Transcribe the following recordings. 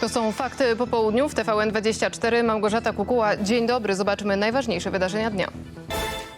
To są fakty po południu w TVN24. Małgorzata Kukuła. Dzień dobry. Zobaczmy najważniejsze wydarzenia dnia.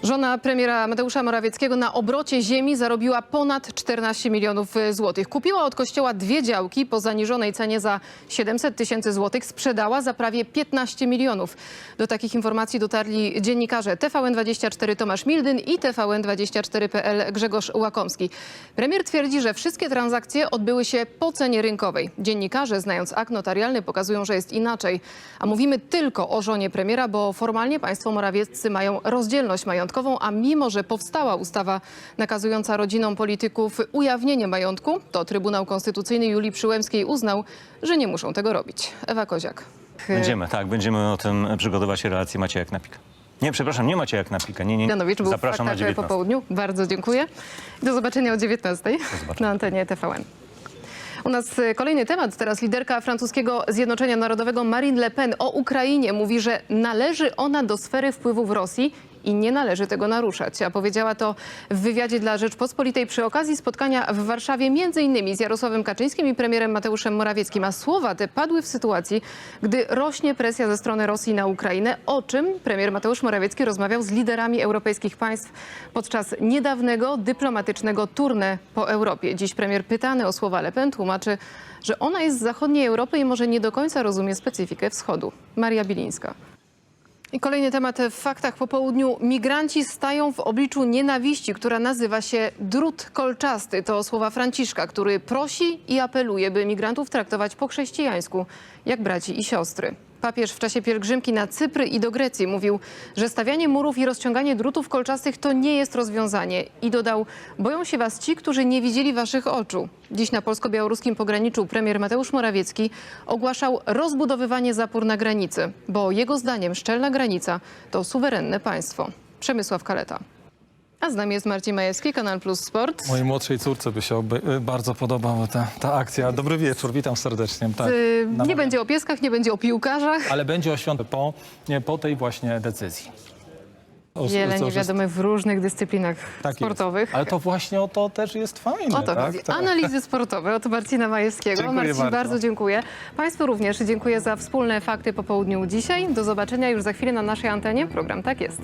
Żona premiera Mateusza Morawieckiego na obrocie ziemi zarobiła ponad 14 milionów złotych. Kupiła od kościoła dwie działki po zaniżonej cenie za 700 tysięcy złotych. Sprzedała za prawie 15 milionów. Do takich informacji dotarli dziennikarze TVN24 Tomasz Mildyn i TVN24.pl Grzegorz Łakomski. Premier twierdzi, że wszystkie transakcje odbyły się po cenie rynkowej. Dziennikarze, znając akt notarialny, pokazują, że jest inaczej. A mówimy tylko o żonie premiera, bo formalnie państwo morawieccy mają rozdzielność majątkową, a mimo, że powstała ustawa nakazująca rodzinom polityków ujawnienie majątku, to Trybunał Konstytucyjny Julii Przyłębskiej uznał, że nie muszą tego robić. Ewa Koziak. Będziemy, tak, będziemy o tym przygotować relację Maciejak Napika. Nie, przepraszam, nie Maciejak Napika, nie, nie. Był w Zapraszam na faktach po 19. południu. Bardzo dziękuję. Do zobaczenia o 19 zobaczenia. na antenie TVN. U nas kolejny temat. Teraz liderka francuskiego Zjednoczenia Narodowego Marine Le Pen o Ukrainie mówi, że należy ona do sfery wpływów Rosji i nie należy tego naruszać. A powiedziała to w wywiadzie dla Rzeczpospolitej przy okazji spotkania w Warszawie innymi z Jarosławem Kaczyńskim i premierem Mateuszem Morawieckim. A słowa te padły w sytuacji, gdy rośnie presja ze strony Rosji na Ukrainę, o czym premier Mateusz Morawiecki rozmawiał z liderami europejskich państw podczas niedawnego dyplomatycznego tournée po Europie. Dziś premier pytany o słowa Le Pen tłumaczy, że ona jest z zachodniej Europy i może nie do końca rozumie specyfikę wschodu. Maria Bilińska. I kolejny temat w faktach po południu. Migranci stają w obliczu nienawiści, która nazywa się drut kolczasty. To słowa Franciszka, który prosi i apeluje, by migrantów traktować po chrześcijańsku, jak braci i siostry. Papież w czasie pielgrzymki na Cypry i do Grecji mówił, że stawianie murów i rozciąganie drutów kolczastych to nie jest rozwiązanie. I dodał, boją się was ci, którzy nie widzieli waszych oczu. Dziś na polsko-białoruskim pograniczu premier Mateusz Morawiecki ogłaszał rozbudowywanie zapór na granicy, bo jego zdaniem szczelna granica to suwerenne państwo. Przemysław Kaleta. A z nami jest Marcin Majewski, Kanal Plus Sport. Mojej młodszej córce by się oby, y, bardzo podobała ta, ta akcja. Dobry wieczór, witam serdecznie. Tak, Y, nie namawiam. będzie o pieskach, nie będzie o piłkarzach. Ale będzie o świąt po, nie, po tej właśnie decyzji. O- Wiele co- niewiadomych w różnych dyscyplinach tak jest. sportowych. Ale to właśnie o to też jest fajne. O to tak? chodzi. Tak. Analizy sportowe od Marcina Majewskiego. Dziękuję Marcin, bardzo. bardzo. dziękuję. Państwu również dziękuję za wspólne fakty po południu dzisiaj. Do zobaczenia już za chwilę na naszej antenie. Program Tak jest.